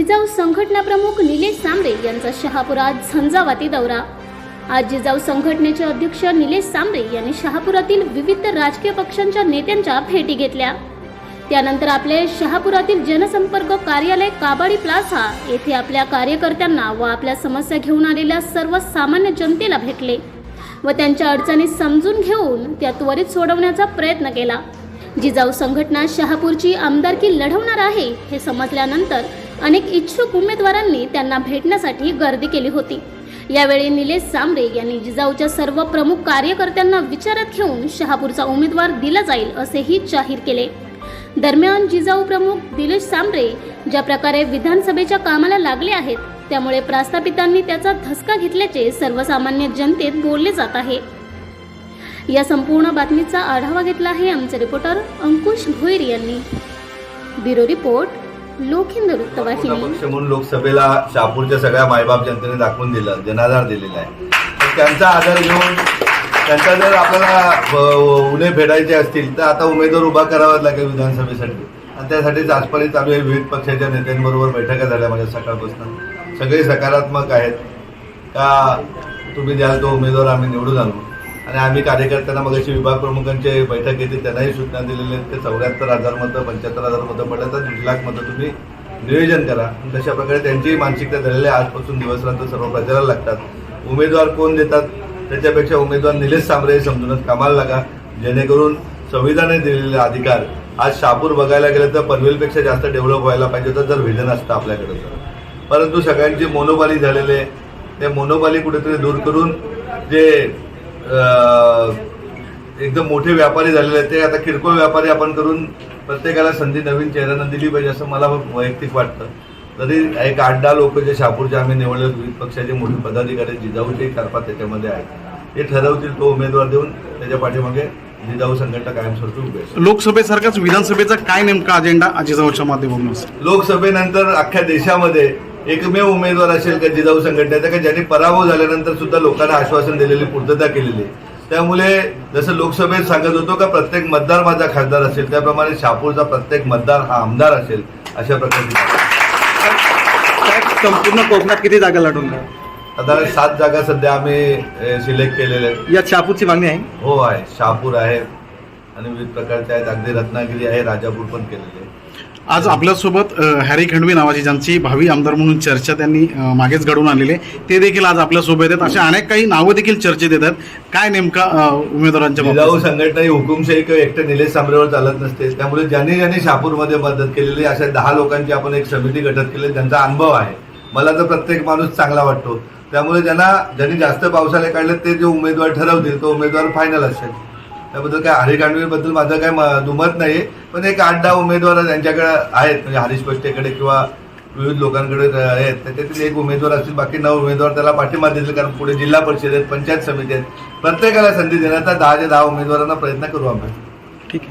जिजाऊ संघटना प्रमुख निलेश सांबरे यांचा शहापुरात झंझावाती दौरा. आज जिजाऊ संघटनेचे अध्यक्ष निलेश सांबरे यांनी शहापुरातील विविध राजकीय पक्षांच्या नेत्यांच्या भेटी घेतल्या. त्यानंतर आपले शहापुरातील जनसंपर्क कार्यालय काबाडी प्लाझा येथे आपल्या कार्यकर्त्यांना व आपल्या समस्या घेऊन आलेल्या सर्व सामान्य जनतेला भेटले व त्यांच्या अडचणी समजून घेऊन त्या त्वरित सोडवण्याचा प्रयत्न केला. जिजाऊ संघटना शहापूरची आमदारकी लढवणार आहे हे समजल्यानंतर अनेक इच्छुक उमेदवारांनी त्यांना भेटण्यासाठी गर्दी केली होती. यावेळी निलेश सांबरे यांनी जिजाऊच्या सर्व प्रमुख कार्यकर्त्यांना विचारात घेऊन शहापूरचा उमेदवार दिला जाईल असेही जाहीर केले. दरम्यान जिजाऊ प्रमुख दिलेश सांबरे ज्या प्रकारे विधानसभेच्या कामाला लागले आहेत त्यामुळे प्रास्थापितांनी त्याचा धसका घेतल्याचे सर्वसामान्य जनतेत बोलले जात आहे. या संपूर्ण बातमीचा आढावा घेतला आहे आमचे रिपोर्टर अंकुश भोईर यांनी. ब्युरो रिपोर्ट लोकहिंद वृत्तवाहिनी. पक्ष म्हणून लोकसभेला शहापूरच्या सगळ्या मायबाप जनतेने दाखवून दिलं जनाधार दिलेला आहे. तर त्यांचा आधार घेऊन त्यांचा जर आपल्याला अ, उणे फेडायचे असतील तर आता उमेदवार उभा करावाच लागेल विधानसभेसाठी. आणि त्यासाठीच आजपर्यंत चालू आहे विविध पक्षाच्या नेत्यांबरोबर बैठका झाल्या माझ्या सकाळपासून. सगळे सकारात्मक आहेत. का तुम्ही द्याल तो उमेदवार आम्ही निवडून आणू? आणि आम्ही कार्यकर्त्यांना मग अशी विभाग प्रमुखांचे बैठक घेतली त्यांनाही सूचना दिलेल्या आहेत ते चौऱ्याहत्तर हजार मतं पंच्याहत्तर हजार मतं पडलं तर दीड लाख मतं तुम्ही नियोजन करा. तशा प्रकारे त्यांचीही मानसिकता झालेली आहे. आजपासून दिवसरात्र सर्व प्रचाराला लागतात. उमेदवार कोण देतात? त्याच्यापेक्षा उमेदवार निलेश सांबरे हे समजूनच कामाला लागा. जेणेकरून संविधानाने दिलेले अधिकार आज शापूर बघायला गेलं तर पनवेलपेक्षा जास्त डेव्हलप व्हायला पाहिजे होतं जर व्हिजन असतं आपल्याकडे तर. परंतु सगळ्यांची मोनोपाली झालेले ते मोनोपाली कुठेतरी दूर करून जे एकदम मोठे व्यापारी झालेले आहेत. ते आता किरकोळ व्यापारी आपण करून प्रत्येकाला संधी नवीन चेहऱ्यांना दिली पाहिजे असं मला वैयक्तिक वाटतं. तरी एक आठ दहा लोक जे शहापूरचे आम्ही निवडले विविध पक्षाचे मोठे पदाधिकारी जिजाऊचे चार पाच त्याच्यामध्ये आहेत. ते ठरवतील तो उमेदवार देऊन त्याच्या पाठीमागे जिजाऊ संघटना कायमस्वरूपी उभे. लोकसभेसारखाच विधानसभेचा काय नेमका अजेंडा जिजाऊच्या माध्यमातून लोकसभेनंतर अख्ख्या देशामध्ये एकमेव उमेदवार असेल का जिजाऊ संघटनेचा का ज्यांनी पराभव झाल्यानंतर सुद्धा लोकांना आश्वासन दिलेली पूर्तता केलेली? आहे. त्यामुळे जसं लोकसभेत सांगत होतो का प्रत्येक मतदार माझा खासदार असेल त्याप्रमाणे शहापूरचा प्रत्येक मतदार हा आमदार असेल अशा प्रकारची संपूर्ण कोकणात किती जागा लढवून साधारण सात जागा सध्या आम्ही सिलेक्ट केलेल्या आहेत. या शहापूरची मागणी आहे? हो आहे. शहापूर आहे आणि विविध प्रकारचे आहेत. अगदी रत्नागिरी आहे राजापूर पण केलेले आहे. आज आपल्यासोबत हॅरी खंडवी नावाची ज्यांची भावी आमदार म्हणून चर्चा त्यांनी मागेच घडवून आणलेली आहे. ते देखील आज आपल्यासोबत आहेत. अशा अनेक काही नावं देखील चर्चेत येतात. काय नेमका उमेदवारांच्या बाबतीत? संघटना ही हुकुमशाही किंवा एकट्या निलेश सांबरेवर चालत नसते. त्यामुळे ज्यांनी ज्यांनी शहापूरमध्ये मदत केलेली अशा दहा लोकांची आपण एक समिती गठत केली. त्यांचा अनुभव आहे. मला तर प्रत्येक माणूस चांगला वाटतो. त्यामुळे ज्यांना ज्यांनी जास्त पावसाळे काढले ते जे उमेदवार ठरवतील तो उमेदवार फायनल असेल. त्याबद्दल काय हरी कांडवीबद्दल माझं काय म- दुमत नाही पण एक आठ दहा उमेदवार त्यांच्याकडे आहेत. म्हणजे हरीश पष्टेकडे किंवा विविध लोकांकडे आहेत. त्याच्यातील एक उमेदवार असतील. बाकी नऊ उमेदवार त्याला पाठिंबा देतील. कारण पुढे जिल्हा परिषद आहेत पंचायत समिती आहेत. प्रत्येकाला संधी देण्याचा दहा ते दहा उमेदवारांना प्रयत्न करू आम्ही ठीक आहे.